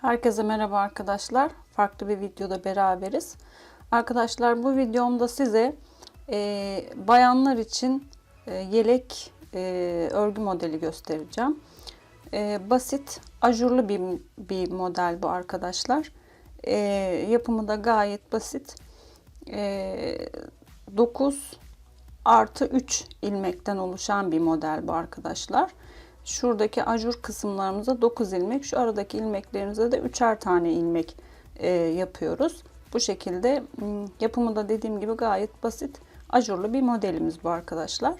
Herkese merhaba arkadaşlar. Farklı bir videoda beraberiz. Arkadaşlar bu videomda size e, bayanlar için e, yelek e, örgü modeli göstereceğim. E, basit, ajurlu bir, bir model bu arkadaşlar. E, yapımı da gayet basit. E, 9 artı 3 ilmekten oluşan bir model bu arkadaşlar. Şuradaki ajur kısımlarımıza 9 ilmek, şu aradaki ilmeklerimize de 3'er tane ilmek e, yapıyoruz. Bu şekilde yapımı da dediğim gibi gayet basit, ajurlu bir modelimiz bu arkadaşlar.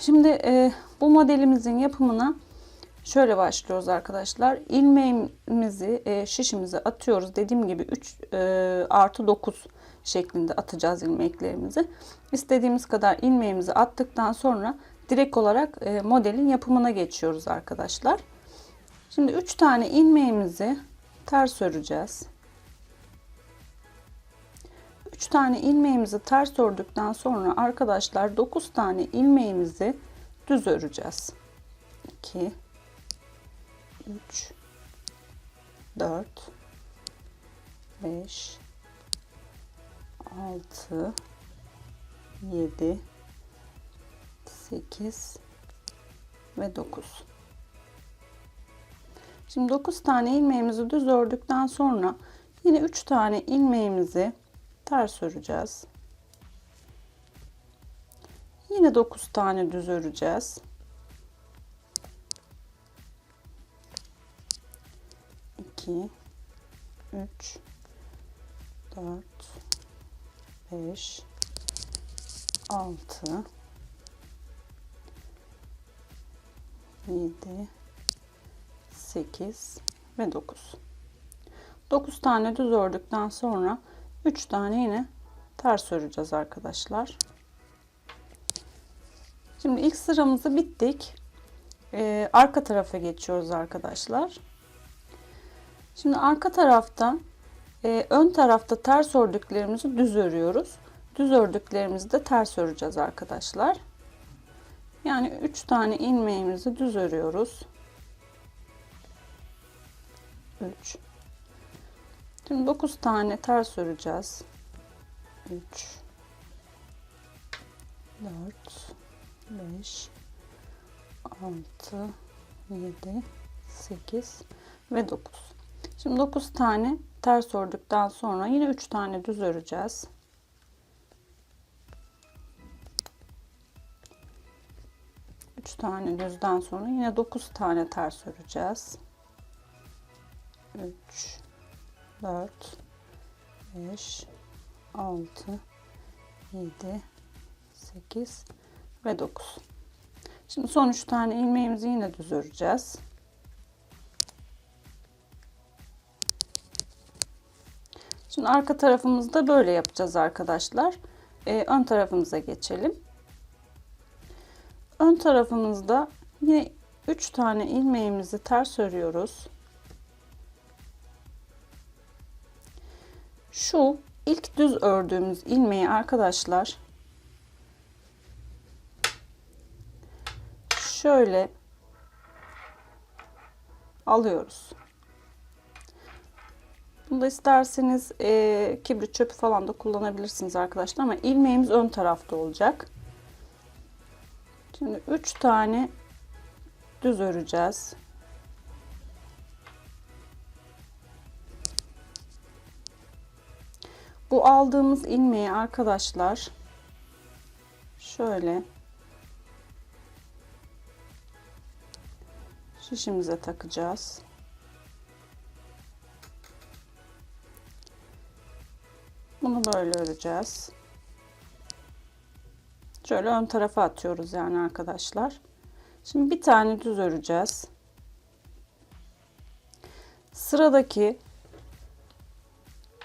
Şimdi e, bu modelimizin yapımına şöyle başlıyoruz arkadaşlar. İlmeğimizi e, şişimize atıyoruz. Dediğim gibi 3 e, artı 9 şeklinde atacağız ilmeklerimizi. İstediğimiz kadar ilmeğimizi attıktan sonra direkt olarak e, modelin yapımına geçiyoruz arkadaşlar. Şimdi 3 tane ilmeğimizi ters öreceğiz. 3 tane ilmeğimizi ters ördükten sonra arkadaşlar 9 tane ilmeğimizi düz öreceğiz. 2 3 4 5 6 7 8 ve 9 şimdi 9 tane ilmeğimizi düz ördükten sonra yine 3 tane ilmeğimizi ters öreceğiz. Yine 9 tane düz öreceğiz. İki, üç, dört, beş, altı, 7 8 ve 9 9 tane düz ördükten sonra 3 tane yine ters öreceğiz arkadaşlar. Şimdi ilk sıramızı bittik. Ee, arka tarafa geçiyoruz arkadaşlar. Şimdi arka tarafta e, ön tarafta ters ördüklerimizi düz örüyoruz. Düz ördüklerimizi de ters öreceğiz arkadaşlar yani 3 tane ilmeğimizi düz örüyoruz. 3 Şimdi 9 tane ters öreceğiz. 3 4 5 6 7 8 ve 9 Şimdi 9 tane ters ördükten sonra yine 3 tane düz öreceğiz. 3 tane düzden sonra yine 9 tane ters öreceğiz. 3 4 5 6 7 8 ve 9 şimdi son 3 tane ilmeğimizi yine düz öreceğiz. Şimdi arka tarafımızda böyle yapacağız arkadaşlar. Ee, ön tarafımıza geçelim ön tarafımızda yine 3 tane ilmeğimizi ters örüyoruz. Şu ilk düz ördüğümüz ilmeği arkadaşlar şöyle alıyoruz. Bunda isterseniz e, kibrit çöpü falan da kullanabilirsiniz arkadaşlar ama ilmeğimiz ön tarafta olacak. Şimdi 3 tane düz öreceğiz. Bu aldığımız ilmeği arkadaşlar şöyle şişimize takacağız. Bunu böyle öreceğiz. Şöyle ön tarafa atıyoruz yani arkadaşlar. Şimdi bir tane düz öreceğiz. Sıradaki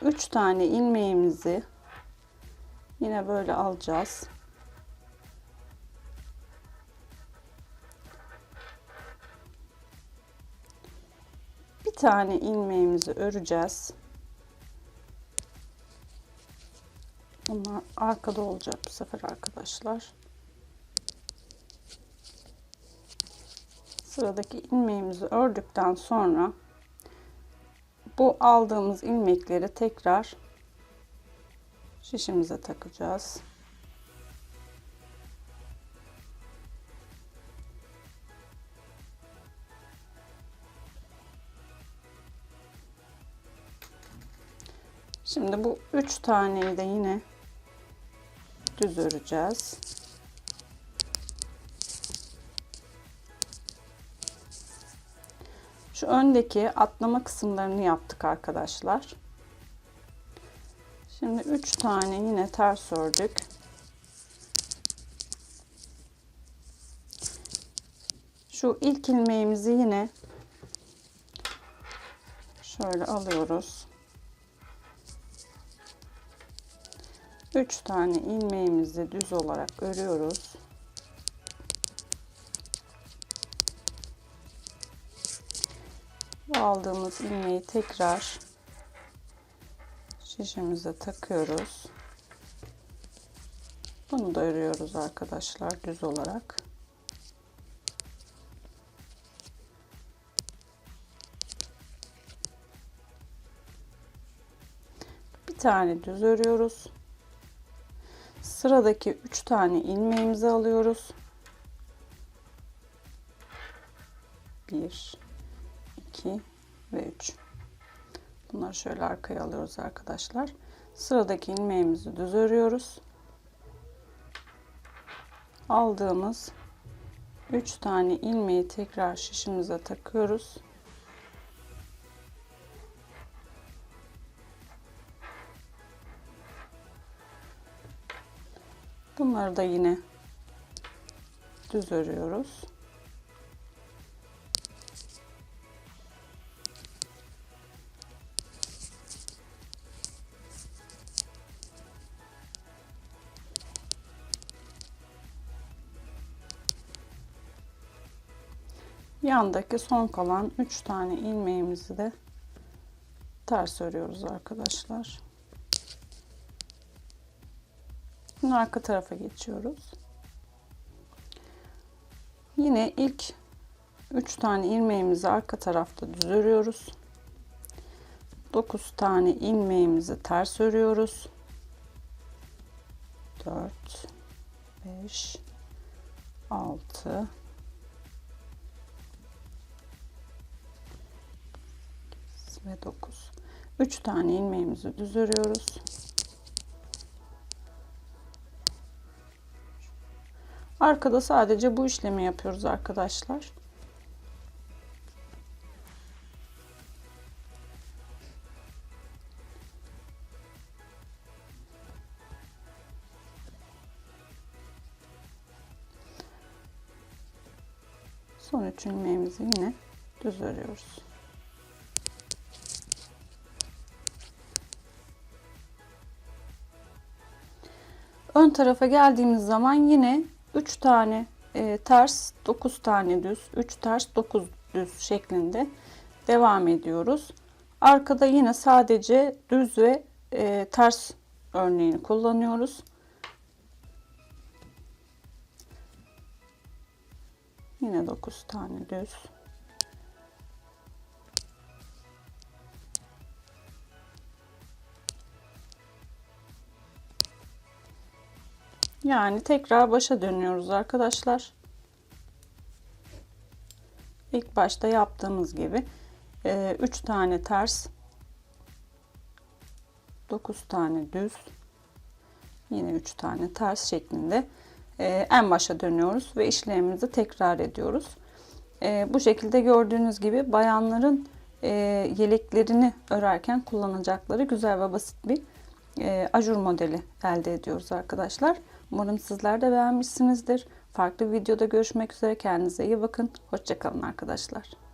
3 tane ilmeğimizi yine böyle alacağız. Bir tane ilmeğimizi öreceğiz. Bunlar arkada olacak bu sefer arkadaşlar. Sıradaki ilmeğimizi ördükten sonra Bu aldığımız ilmekleri tekrar şişimize takacağız. Şimdi bu üç taneyi de yine düz öreceğiz. Şu öndeki atlama kısımlarını yaptık arkadaşlar. Şimdi 3 tane yine ters ördük. Şu ilk ilmeğimizi yine şöyle alıyoruz. 3 tane ilmeğimizi düz olarak örüyoruz. aldığımız ilmeği tekrar şişimize takıyoruz. Bunu da örüyoruz arkadaşlar düz olarak. Bir tane düz örüyoruz. Sıradaki 3 tane ilmeğimizi alıyoruz. 1 2 ve 3. Bunları şöyle arkaya alıyoruz arkadaşlar. Sıradaki ilmeğimizi düz örüyoruz. Aldığımız 3 tane ilmeği tekrar şişimize takıyoruz. Bunları da yine düz örüyoruz. yandaki son kalan 3 tane ilmeğimizi de ters örüyoruz arkadaşlar. Şimdi arka tarafa geçiyoruz. Yine ilk 3 tane ilmeğimizi arka tarafta düz örüyoruz. 9 tane ilmeğimizi ters örüyoruz. 4 5 6 ve 9. 3 tane ilmeğimizi düz örüyoruz. Arkada sadece bu işlemi yapıyoruz arkadaşlar. Son üç ilmeğimizi yine düz örüyoruz. Ön tarafa geldiğimiz zaman yine 3 tane e, ters, 9 tane düz, 3 ters, 9 düz şeklinde devam ediyoruz. Arkada yine sadece düz ve e, ters örneğini kullanıyoruz. Yine 9 tane düz. Yani tekrar başa dönüyoruz arkadaşlar. İlk başta yaptığımız gibi 3 e, tane ters 9 tane düz yine 3 tane ters şeklinde e, en başa dönüyoruz ve işlemimizi tekrar ediyoruz. E, bu şekilde gördüğünüz gibi bayanların yeleklerini örerken kullanacakları güzel ve basit bir ajur modeli elde ediyoruz arkadaşlar. Umarım sizler de beğenmişsinizdir. Farklı videoda görüşmek üzere. Kendinize iyi bakın. Hoşçakalın arkadaşlar.